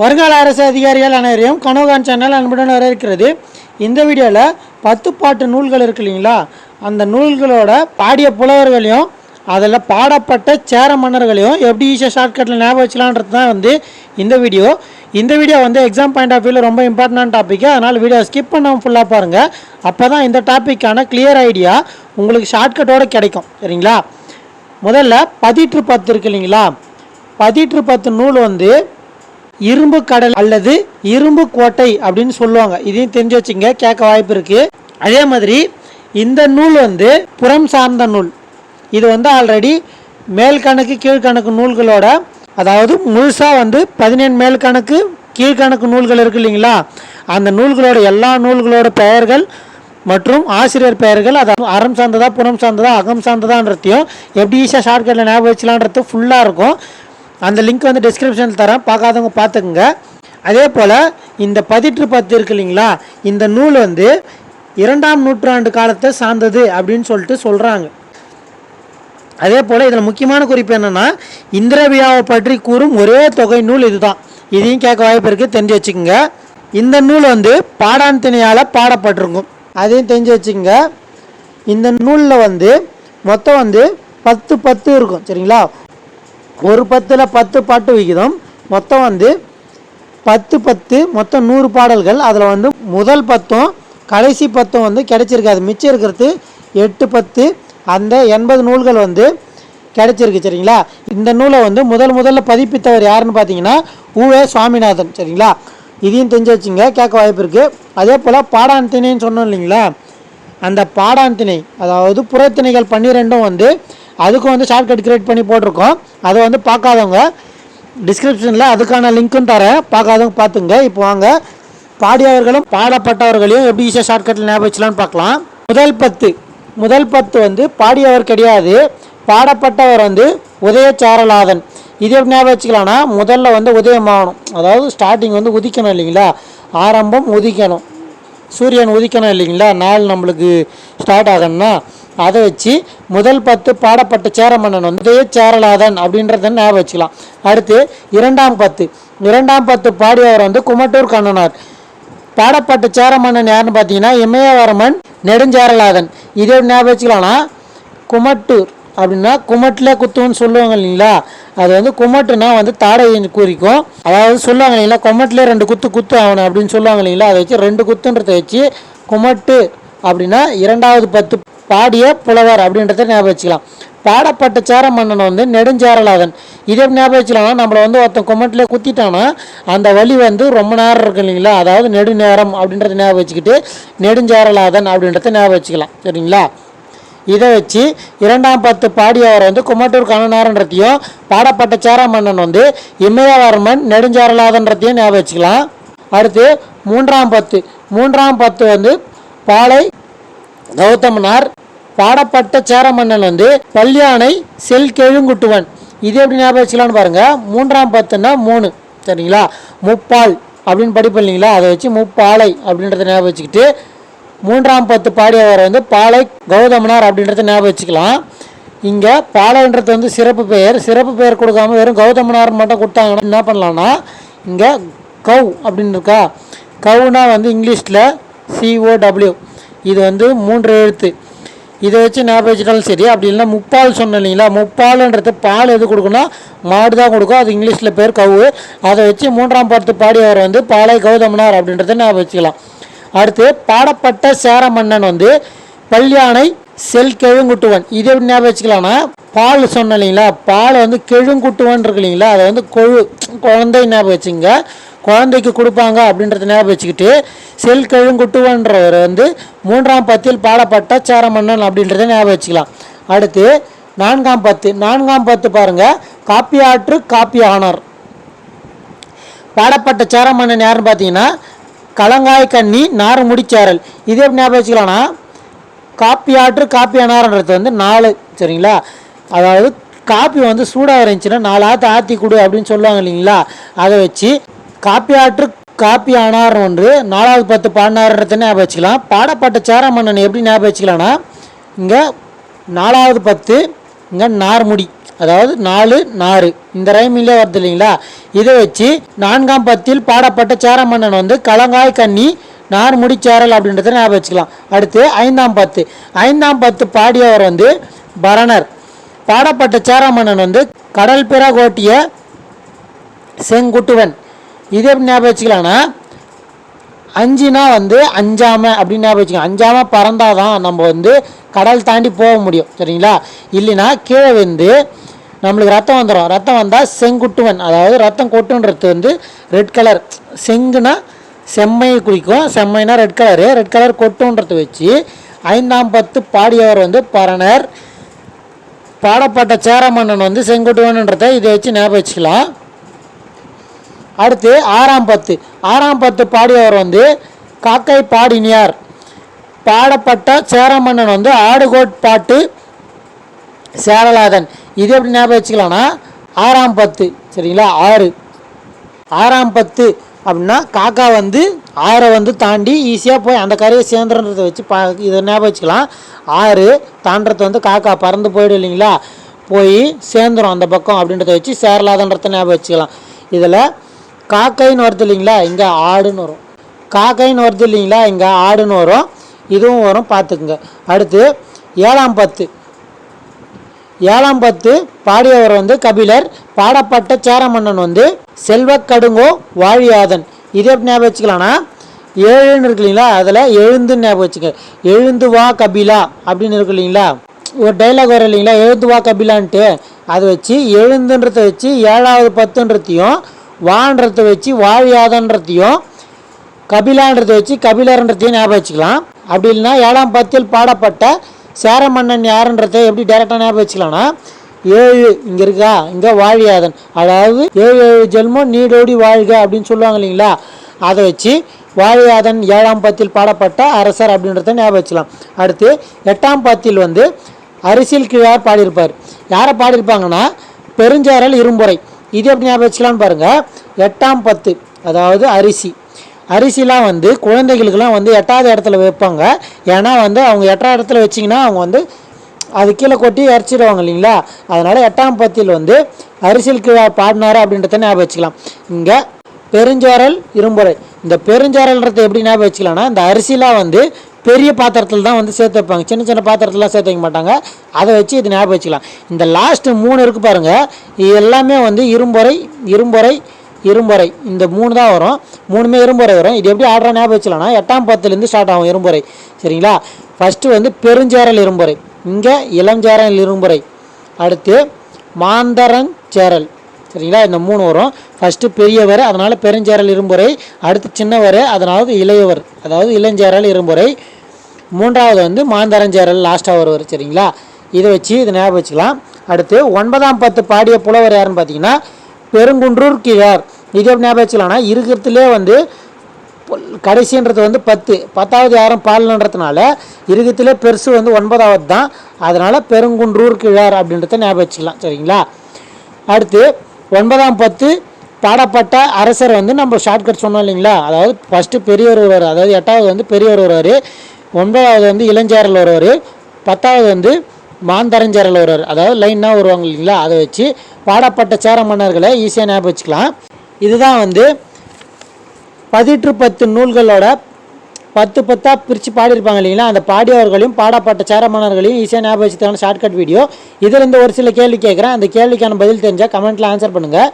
வருங்கால அரசு அதிகாரிகள் அனைவரையும் கனவுகான் சேனல் அன்புடன் வரவேற்கிறது. இந்த வீடியோவில் பத்து பாட்டு நூல்கள் இருக்கு இல்லைங்களா? அந்த நூல்களோட பாடிய புலவர்களையும் அதில் பாடப்பட்ட சேர மன்னர்களையும் எப்படி ஈஸியாக ஷார்ட்கட்டில் ஞாபகம் வச்சலான்றது தான் வந்து இந்த வீடியோ. இந்த வீடியோ வந்து எக்ஸாம் பாயிண்ட் ஆஃப் வியூவில் ரொம்ப இம்பார்ட்டன்ட் டாப்பிக்கு அதனால் வீடியோ ஸ்கிப் பண்ணாமல் ஃபுல்லாக பாருங்கள் அப்போ தான் இந்த டாப்பிக்கான கிளியர் ஐடியா உங்களுக்கு ஷார்ட்கட்டோடு கிடைக்கும். சரிங்களா? முதல்ல பதிற்று பத்து இருக்கு இல்லைங்களா? பதிற்று பத்து நூல் வந்து இரும்பு கடல் அல்லது இரும்பு கோட்டை அப்படின்னு சொல்லுவாங்க. இதையும் தெரிஞ்சு வச்சுங்க கேட்க வாய்ப்பு இருக்கு. அதே மாதிரி இந்த நூல் வந்து புறம் சார்ந்த நூல். இது வந்து ஆல்ரெடி மேல் கணக்கு கீழ்கணக்கு நூல்களோட அதாவது முழுசாக வந்து பதினேழு மேல் கணக்கு கீழ்கணக்கு நூல்கள் இருக்கு இல்லைங்களா? அந்த நூல்களோட எல்லா நூல்களோட பெயர்கள் மற்றும் ஆசிரியர் பெயர்கள் அது அறம் சார்ந்ததா புறம் சார்ந்ததா அகம் சார்ந்ததான்றதையும் எப்படி ஈஸியாக ஷார்ட்கட்டில் ஞாபகம் வச்சலான்றது ஃபுல்லாக இருக்கும். அந்த லிங்க் வந்து டிஸ்கிரிப்ஷனில் தரேன். பார்க்காதவங்க பார்த்துக்குங்க. அதே போல் இந்த பதிற்று பத்து இருக்கு இல்லைங்களா? இந்த நூல் வந்து இரண்டாம் நூற்றாண்டு காலத்தை சார்ந்தது அப்படின்னு சொல்லிட்டு சொல்கிறாங்க அதே போல் இதில் முக்கியமான குறிப்பு என்னென்னா இந்திரவியாவை பற்றி கூறும் ஒரே தொகை நூல் இதுதான். இதையும் கேட்க வாய்ப்பு இருக்குது தெரிஞ்சு வச்சுக்கோங்க. இந்த நூல் வந்து பாடான் திணையால் பாடப்பட்டிருக்கும். அதையும் தெரிஞ்சு வச்சுக்கோங்க. இந்த நூலில் வந்து மொத்தம் வந்து பத்து பத்து இருக்கும். சரிங்களா? ஒரு பத்தில் பத்து பாட்டு விகிதம். மொத்தம் வந்து பத்து பத்து மொத்தம் நூறு பாடல்கள். அதில் வந்து முதல் பத்தும் கடைசி பத்தும் வந்து கிடைச்சிருக்காது. மிச்சம் இருக்கிறது எட்டு பத்து அந்த எண்பது நூல்கள் வந்து கிடைச்சிருக்கு சரிங்களா? இந்த நூலை வந்து முதல் முதல்ல பதிப்பித்தவர் யாருன்னு பார்த்தீங்கன்னா ஊவே சுவாமிநாதன் சரிங்களா? இதையும் தெரிஞ்சு வச்சுங்க கேட்க வாய்ப்பு இருக்குது அதே போல் பாடான் திணைன்னு சொன்னோம் இல்லைங்களா? அந்த பாடான் திணை அதாவது புறத்திணைகள் பன்னிரெண்டும் வந்து அதுக்கும் வந்து ஷார்ட்கட் கிரியேட் பண்ணி போட்டிருக்கோம். அதை வந்து பார்க்காதவங்க டிஸ்கிரிப்ஷனில் அதுக்கான லிங்க்கும் தரேன். பார்க்காதவங்க பார்த்துங்க. இப்போ வாங்க. பாடியவர்களும் பாடப்பட்டவர்களையும் எப்படி ஈஸியாக ஷார்ட்கட்டில் ஞாபகம் வச்சலாம்னு பார்க்கலாம். முதல் பத்து. முதல் பத்து வந்து பாடியவர் கிடையாது. பாடப்பட்டவர் வந்து உதயச்சாரலாதன் இது எப்படி ஞாபகம் வச்சுக்கலாம்னா முதல்ல வந்து உதயமாகணும். அதாவது ஸ்டார்டிங் வந்து உதிக்கணும் இல்லைங்களா? ஆரம்பம் உதிக்கணும். சூரியன் உதிக்கணும் இல்லைங்களா? நாள் நம்மளுக்கு ஸ்டார்ட் ஆகணும்னா. அதை வச்சு முதல் பத்து பாடப்பட்ட சேரமன்னன் வந்து சேரலாதன் அப்படின்றத ஞாபகம் வச்சுக்கலாம். அடுத்து இரண்டாம் பத்து. இரண்டாம் பத்து பாடியவர் வந்து குமட்டூர் கண்ணனார். பாடப்பட்ட சேரமன்னன் யாருன்னு பார்த்தீங்கன்னா இமயவரமன் நெடுஞ்சேரலாதன். இதே ஞாபகம் வச்சுக்கலாம்னா குமட்டூர் அப்படின்னா குமட்டில் குத்துன்னு சொல்லுவாங்க இல்லைங்களா? அது வந்து குமட்டுனா வந்து தாடை குறிக்கும். அதாவது சொல்லுவாங்க இல்லைங்களா குமட்டில் ரெண்டு குத்து குத்து ஆகணும் அப்படின்னு சொல்லுவாங்க இல்லைங்களா? அதை வச்சு ரெண்டு குத்துன்றதை வச்சு குமட்டு அப்படின்னா இரண்டாவது பத்து பாடிய புலவர் அப்படின்றத ஞாபகம் வச்சுக்கலாம். பாடப்பட்ட சேர மன்னன் வந்து நெடுஞ்சேரலாதன். இதே ஞாபகம் வச்சுக்கலாம்னா நம்மளை வந்து ஒருத்தன் குமட்டிலே குத்திட்டானா அந்த வலி வந்து ரொம்ப நேரம் இருக்கு இல்லைங்களா? அதாவது நெடுநேரம் அப்படின்றத ஞாபகம் வச்சுக்கிட்டு நெடுஞ்சேரலாதன் அப்படின்றத ஞாபகம் வச்சுக்கலாம். சரிங்களா? இதை வச்சு இரண்டாம் பத்து பாடியவர் வந்து குமட்டூர் கண்ணனாரன்றதையும் பாடப்பட்ட சேர மன்னன் வந்து இமயவர்மன் நெடுஞ்சாரலாதன்றதையும் ஞாபகம் வச்சுக்கலாம். அடுத்து மூன்றாம் பத்து. மூன்றாம் பத்து வந்து பாலை கௌதமனார் பாடப்பட்ட சேர மன்னன் வந்து பல்யானை செல் கெழுங்குட்டுவன் இது எப்படி ஞாபகம் வச்சுக்கலாம்னு பாருங்க. மூன்றாம் பத்துன்னா மூணு சரிங்களா? முப்பால் அப்படின்னு படிப்பு இல்லைங்களா? அதை வச்சு முப்பாலை அப்படின்றத ஞாபகம் வச்சுக்கிட்டு மூன்றாம் பத்து பாடியவர் வந்து பாலை கௌதமனார் அப்படின்றத ஞாபகம் வச்சுக்கலாம். இங்கே பாலைன்றது வந்து சிறப்பு பெயர். சிறப்பு பெயர் கொடுக்காம வெறும் கௌதமனார் மட்டும் கொடுத்தாங்கன்னா என்ன பண்ணலான்னா இங்கே கவு அப்படின்னு இருக்கா? கவுனா வந்து இங்கிலீஷில் சிஓடபிள்யூ இது வந்து மூன்று எழுத்து. இதை வச்சு ஞாபகம் வச்சுட்டாலும் சரி அப்படி இல்லைன்னா முப்பால் சொன்னேன் இல்லைங்களா? முப்பால்ன்றது பால் எது கொடுக்குன்னா மாடு தான் கொடுக்கும். அது இங்கிலீஷில் பேர் கவு. அதை வச்சு மூன்றாம் பாடத்து பாடியவர் வந்து பாலை கௌதமனார் அப்படின்றத ஞாபகம் வச்சுக்கலாம். அடுத்து பாடப்பட்ட சேர மன்னன் வந்து பல்யானை செல் கெழுங்குட்டுவன். இது எப்படி ஞாபகம் வச்சுக்கலாம்னா பால் சொன்ன இல்லைங்களா? பால் வந்து கெழுங்குட்டுவன் இருக்கு இல்லைங்களா? அதை வந்து கொழு குழந்தை ஞாபகம் வச்சுங்க. குழந்தைக்கு கொடுப்பாங்க அப்படின்றத ஞாபகம் வச்சுக்கிட்டு செல் கெழுங்குட்டுவன்றவர் வந்து மூன்றாம் பத்தில் பாடப்பட்ட சேர மன்னன் அப்படின்றத ஞாபகம் வச்சுக்கலாம். அடுத்து நான்காம் பத்து நான்காம் பத்து பாருங்கள் காப்பியாற்று காப்பி ஆனார் பாடப்பட்ட சேரமன்னன் யாருன்னு பார்த்தீங்கன்னா கலங்காய் கண்ணி நார் முடிச்சாரல் இதே எப்படி ஞாபகம் வச்சுக்கலாம்னா காப்பி ஆற்று காப்பி அனார்ன்றது வந்து நாலு சரிங்களா? அதாவது காப்பி வந்து சூடாக இருந்துச்சுன்னா நாலு ஆற்று ஆற்றி கொடு அப்படின்னு சொல்லுவாங்க இல்லைங்களா? அதை வச்சு காப்பியாற்று காப்பியானார் காப்பி ஒன்று. நாலாவது பத்து பாடினார்ன்றத ஞாபகம் வச்சுக்கலாம். பாடப்பட்ட சேரமன்னன் எப்படி ஞாபகம் வச்சுக்கலாம்னா இங்கே நாலாவது பத்து இங்கே நார்முடி. அதாவது நாலு நாறு. இந்த ரைமிலே வருது இல்லைங்களா? இதை வச்சு நான்காம் பத்தில் பாடப்பட்ட சேரமன்னன் வந்து கலங்காய் கண்ணி நார்முடி சேரல் அப்படின்றத ஞாபகம் வச்சுக்கலாம். அடுத்து ஐந்தாம் பத்து. ஐந்தாம் பத்து பாடியவர் வந்து பரணர். பாடப்பட்ட சேரமன்னன் வந்து கடல் பிற கோட்டிய செங்குட்டுவன். இதே எப்படி ஞாபகம் வச்சுக்கலாம்னா அஞ்சுனா வந்து அஞ்சாம அப்படின்னு ஞாபகம் வச்சுக்கோங்க. அஞ்சாம பறந்தாதான் நம்ம வந்து கடல் தாண்டி போக முடியும் சரிங்களா? இல்லைன்னா கீழே வந்து நம்மளுக்கு ரத்தம் வந்துடும் ரத்தம் வந்தால் செங்குட்டுவன் அதாவது ரத்தம் கொட்டுன்றது வந்து ரெட் கலர் செங்குனா செம்மை குறிக்கும். செம்மைனா ரெட் கலரு ரெட் கலர் கொட்டுன்றத வச்சு ஐந்தாம் பத்து பாடியவர் வந்து பரணர். பாடப்பட்ட சேரமன்னன் வந்து செங்குட்டுவன்ன்றதை இதை வச்சு ஞாபகம் வச்சுக்கலாம். அடுத்து ஆறாம் பத்து. ஆறாம் பத்து பாடியவர் வந்து காக்கை பாடினியார். பாடப்பட்ட சேரமன்னன் வந்து ஆடுகோட் பாட்டு சேரலாதன். இது எப்படி ஞாபகம் வச்சுக்கலாம்னா ஆறாம் பத்து சரிங்களா? ஆறு. ஆறாம் பத்து அப்படின்னா காக்கா வந்து ஆறை வந்து தாண்டி ஈஸியாக போய் அந்த கரையை சேர்ந்துறதை வச்சு பா இதை ஞாபகம் வச்சுக்கலாம். ஆறு தாண்டத்தை வந்து காக்கா பறந்து போயிடும் இல்லைங்களா? போய் சேர்ந்துரும் அந்த பக்கம் அப்படின்றத வச்சு சேரலாதன்றத ஞாபகம் வச்சுக்கலாம். இதில் காக்கைன்னு வருது இல்லைங்களா இங்கே ஆடுன்னு வரும். காக்கைன்னு வருது இல்லைங்களா இங்கே ஆடுன்னு வரும். இதுவும் வரும் பார்த்துக்குங்க. அடுத்து ஏழாம் பத்து. ஏழாம் பத்து பாடியவர் வந்து கபிலர் பாடப்பட்ட சேரமன்னன் வந்து செல்வக்கடுங்கோ வாழியாதன். இது எப்படி ஞாபகம் வச்சுக்கலாம்னா ஏழுன்னு இருக்கு இல்லைங்களா அதில் எழுந்துன்னு ஞாபகம் வச்சுக்க எழுந்து வா கபிலா அப்படின்னு இருக்கு இல்லைங்களா. ஒரு டைலாக் வரும் இல்லைங்களா எழுந்து வா கபிலான்ட்டு. அதை வச்சு எழுந்துன்றதை வச்சு ஏழாவது பத்துன்றதையும் வான்றதை வச்சு வாழியாதன்றதையும் கபிலான்றதை வச்சு கபிலர்ன்றதையும் ஞாபகம் வச்சுக்கலாம். அப்படி இல்லைன்னா ஏழாம் பத்தியில் பாடப்பட்ட சேர மன்னன் யாருன்றதை எப்படி டேரெக்டாக ஞாபகம் வச்சுக்கலாம்னா ஏழு இங்கே இருக்கா? இங்கே வாழியாதன். அதாவது ஏழு ஏழு ஜென்மம் நீடோடி வாழ்க அப்படின்னு சொல்லுவாங்க இல்லைங்களா? அதை வச்சு வாழியாதன் ஏழாம் பத்தில் பாடப்பட்ட அரசர் அப்படின்றத ஞாபகம் வச்சுக்கலாம். அடுத்து எட்டாம் பத்தில் வந்து அரசியல் கிழார் பாடியிருப்பார். யாரை பாடியிருப்பாங்கன்னா பெருஞ்சாரல் இரும்புரை. இது எப்படி ஞாபகம் வச்சுக்கலாம்னு பாருங்கள் எட்டாம் பத்து அதாவது அரிசி. அரிசிலாம் வந்து குழந்தைகளுக்கெல்லாம் வந்து எட்டாவது இடத்துல வைப்பாங்க. ஏன்னா வந்து அவங்க எட்டாவது இடத்துல வச்சிங்கன்னா அவங்க வந்து அது கீழே கொட்டி இறச்சிடுவாங்க இல்லைங்களா? அதனால் எட்டாம் பத்தில் வந்து அரிசில் கீழே பாடினாரு அப்படின்றத ஞாபகம் வச்சுக்கலாம். இங்கே பெருஞ்சோரல் இரும்புரை இந்த பெருஞ்சோரல்ன்றதை எப்படி ஞாபகம் வச்சுக்கலாம்னா இந்த அரிசிலாம் வந்து பெரிய பாத்திரத்தில் தான் வந்து சேர்த்து வைப்பாங்க. சின்ன சின்ன பாத்திரத்துலாம் சேர்த்து வைக்க மாட்டாங்க. அதை வச்சு இது ஞாபகம் வச்சுக்கலாம். இந்த லாஸ்ட்டு மூணு இருக்குது பாருங்கள் இது எல்லாமே வந்து இரும்புரை இரும்புரை இரும்புரை இந்த மூணு தான் வரும். மூணுமே இரும்புரை வரும். இது எப்படி ஆடுற ஞாபகம் வச்சுக்கலாம்னா எட்டாம் பத்துலேருந்து ஸ்டார்ட் ஆகும் இரும்புரை சரிங்களா? ஃபஸ்ட்டு வந்து பெருஞ்சேரல் இரும்புரை இங்கே இளஞ்சேரல் இரும்புரை அடுத்து மாந்தரன் சேரல். சரிங்களா? இந்த மூணு வரும். ஃபஸ்ட்டு பெரியவர் அதனால் பெருஞ்சேரல் இரும்புரை அடுத்து சின்னவர் அதனால இளையவர். அதாவது இளஞ்சேரல் இரும்புரை மூன்றாவது வந்து மாந்தரஞ்சேரல் லாஸ்ட்டாக வருவார் சரிங்களா? இதை வச்சு இதை ஞாபகம் வச்சுக்கலாம். அடுத்து ஒன்பதாம் பத்து பாடிய புலவர் யாருன்னு பார்த்தீங்கன்னா பெருங்குன்றூர் கிழார். இது எப்படி ஞாபகம் வச்சுக்கலாம்னா இருக்கிறதுலே வந்து கடைசின்றது வந்து பத்து. பத்தாவது யாரும் பாலன்றதுனால இருக்கத்திலே பெருசு வந்து ஒன்பதாவது தான். அதனால் பெருங்குன்றூர் கிழார் அப்படின்றத ஞாபகம் வச்சுக்கலாம் சரிங்களா? அடுத்து ஒன்பதாம் பத்து பாடப்பட்ட அரசர் வந்து நம்ம ஷார்ட்கட் சொன்னோம் இல்லைங்களா? அதாவது ஃபஸ்ட்டு பெரியவர் வருவார். அதாவது எட்டாவது வந்து பெரியவர் வருவார். ஒன்பதாவது வந்து இளஞ்சேரல் வருவார் பத்தாவது வந்து மாந்தரஞ்சேரல் வருவார் அதாவது லைனாக வருவாங்க இல்லைங்களா? அதை வச்சு பாடப்பட்ட சேர மன்னர்களை ஈஸியாக ஞாபகம் வச்சுக்கலாம். இதுதான் வந்து பதிற்று பத்து நூல்களோட பத்து பத்தாக பிரித்து பாடியிருப்பாங்க இல்லைங்களா? அந்த பாடியவர்களையும் பாடப்பட்ட சேரமன்னர்களையும் ஈஸியாக ஞாபகம் வச்சுக்கான ஷார்ட்கட் வீடியோ இதிலிருந்து ஒரு சில கேள்வி கேட்குறேன். அந்த கேள்விக்கான பதில் தெரிஞ்சால் கமெண்ட்டில் ஆன்சர் பண்ணுங்கள்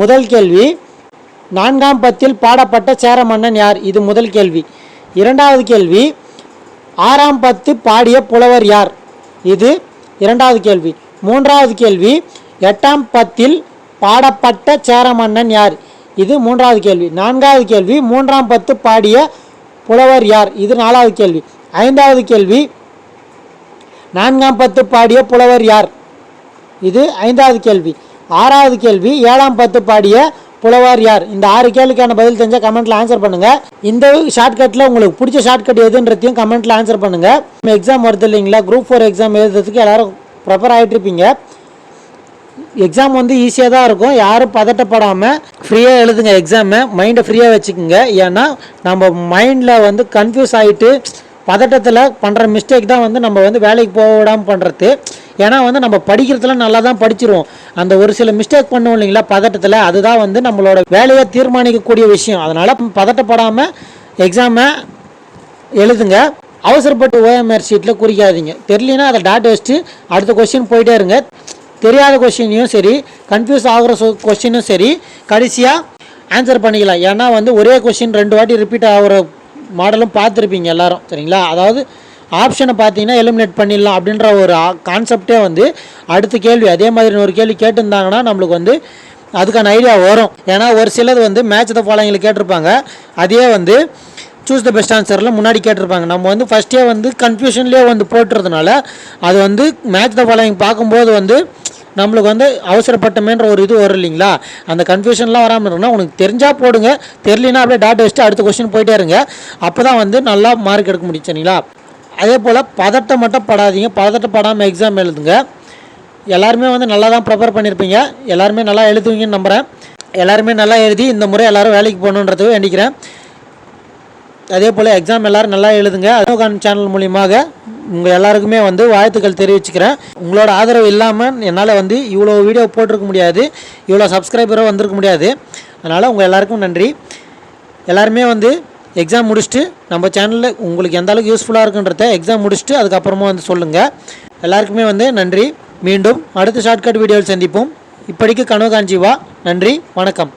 முதல் கேள்வி நான்காம் பத்தில் பாடப்பட்ட சேர மன்னன் யார்? இது முதல் கேள்வி. இரண்டாவது கேள்வி ஆறாம் பத்து பாடிய புலவர் யார்? இது இரண்டாவது கேள்வி. மூன்றாவது கேள்வி எட்டாம் பத்தில் பாடப்பட்ட சேரமன்னன் யார்? இது மூன்றாவது கேள்வி. நான்காவது கேள்வி மூன்றாம் பத்து பாடிய புலவர் யார்? இது நாலாவது கேள்வி. ஐந்தாவது கேள்வி நான்காம் பத்து பாடிய புலவர் யார்? இது ஐந்தாவது கேள்வி. ஆறாவது கேள்வி ஏழாம் பத்து பாடிய புலவார் யார்? இந்த ஆறு கேள்விக்கான பதில் தெரிஞ்சால் கமெண்ட்டில் ஆன்சர் பண்ணுங்கள் இந்த ஷார்ட்கட்டில் உங்களுக்கு பிடிச்ச ஷார்ட்கட் எதுன்றதையும் கமெண்ட்டில் ஆன்சர் பண்ணுங்கள் எக்ஸாம் வருது இல்லைங்களா? குரூப் ஃபோர் எக்ஸாம் எழுதுறதுக்கு எல்லாரும் ப்ரிப்பேர் ஆகிட்டு இருப்பீங்க. எக்ஸாம் வந்து ஈஸியாக தான் இருக்கும். யாரும் பதட்டப்படாமல் ஃப்ரீயாக எழுதுங்க எக்ஸாமை மைண்டை ஃப்ரீயாக வச்சுக்கோங்க. ஏன்னா நம்ம மைண்டில் வந்து கன்ஃபியூஸ் ஆகிட்டு பதட்டத்தில் பண்ணுற மிஸ்டேக் தான் வந்து நம்ம வந்து வேலைக்கு போக விடாமல் பண்ணுறது ஏன்னா வந்து நம்ம படிக்கிறதுல நல்லா தான் படிச்சிருவோம். அந்த ஒரு சில மிஸ்டேக் பண்ணுவோம் இல்லைங்களா பதட்டத்தில்? அதுதான் வந்து நம்மளோட வேலையை தீர்மானிக்கக்கூடிய விஷயம். அதனால் பதட்டப்படாமல் எக்ஸாமை எழுதுங்க. அவசரப்பட்டு ஓஎம்ஆர் ஷீட்டில் குறிக்காதீங்க. தெரியலனா அதை டாட் வச்சுட்டு அடுத்த கொஸ்டின் போயிட்டே இருங்க. தெரியாத கொஸ்டினையும் சரி கன்ஃபியூஸ் ஆகிற கொஸ்டினும் சரி கடைசியாக ஆன்சர் பண்ணிக்கலாம். ஏன்னா வந்து ஒரே கொஸ்டின் ரெண்டு வாட்டி ரிப்பீட் ஆகிற மாடலும் பார்த்துருப்பீங்க எல்லாரும். சரிங்களா? அதாவது ஆப்ஷனை பார்த்தீங்கன்னா எலிமினேட் பண்ணிடலாம் அப்படின்ற ஒரு கான்செப்டே வந்து அடுத்த கேள்வி. அதே மாதிரி ஒரு கேள்வி கேட்டிருந்தாங்கன்னா நம்மளுக்கு வந்து அதுக்கான ஐடியா வரும். ஏன்னா ஒரு சிலது வந்து மேட்ச் த ஃபாலோயிங்கில் கேட்டிருப்பாங்க. அதே வந்து சூஸ் த பெஸ்ட் ஆன்சரில் முன்னாடி கேட்டிருப்பாங்க. நம்ம வந்து ஃபஸ்ட்டே வந்து கன்ஃபியூஷன்லேயே வந்து போட்டுறதுனால அது வந்து மேட்ச் த ஃபாலோயிங் பார்க்கும்போது வந்து நம்மளுக்கு வந்து அவசரப்பட்டமேன்ற ஒரு இது வரும் இல்லைங்களா? அந்த கன்ஃபியூஷன்லாம் வராமல் இருக்குன்னா உனக்கு தெரிஞ்சால் போடுங்க. தெரியலனா அப்படியே டாட் வச்சுட்டு அடுத்த கொஸ்டின் போயிட்டே இருங்க. அப்போ தான் வந்து நல்லா மார்க் எடுக்க முடியும் சரிங்களா? அதே போல் பதட்டம் மட்டும் படாதீங்க. பதட்டப்படாமல் எக்ஸாம் எழுதுங்க. எல்லாருமே வந்து நல்லா தான் ப்ரிப்பேர் பண்ணியிருப்பீங்க எல்லாருமே நல்லா எழுதுவீங்கன்னு நம்புகிறேன் எல்லாருமே நல்லா எழுதி இந்த முறை எல்லாரும் வேலைக்கு போகணுன்றதையும் வேண்டிக்கிறேன். அதே போல் எக்ஸாம் எல்லோரும் நல்லா எழுதுங்க. அதோகான் சேனல் மூலியமாக உங்கள் எல்லாருக்குமே வந்து வாழ்த்துக்கள் தெரிவிச்சுக்கிறேன். உங்களோட ஆதரவு இல்லாமல் என்னால் வந்து இவ்வளோ வீடியோ போட்டிருக்க முடியாது. இவ்வளோ சப்ஸ்கிரைபரும் வந்திருக்க முடியாது. அதனால் உங்கள் எல்லாருக்கும் நன்றி. எல்லாருமே வந்து எக்ஸாம் முடிச்சுட்டு நம்ம சேனலில் உங்களுக்கு எந்த அளவுக்கு யூஸ்ஃபுல்லாக இருக்குன்றத எக்ஸாம் முடிச்சுட்டு அதுக்கப்புறமா வந்து சொல்லுங்கள் எல்லாருக்குமே வந்து நன்றி. மீண்டும் அடுத்த ஷார்ட்கட் வீடியோவில் சந்திப்போம். இப்படிக்கு கனவு காஞ்சிவா நன்றி. வணக்கம்.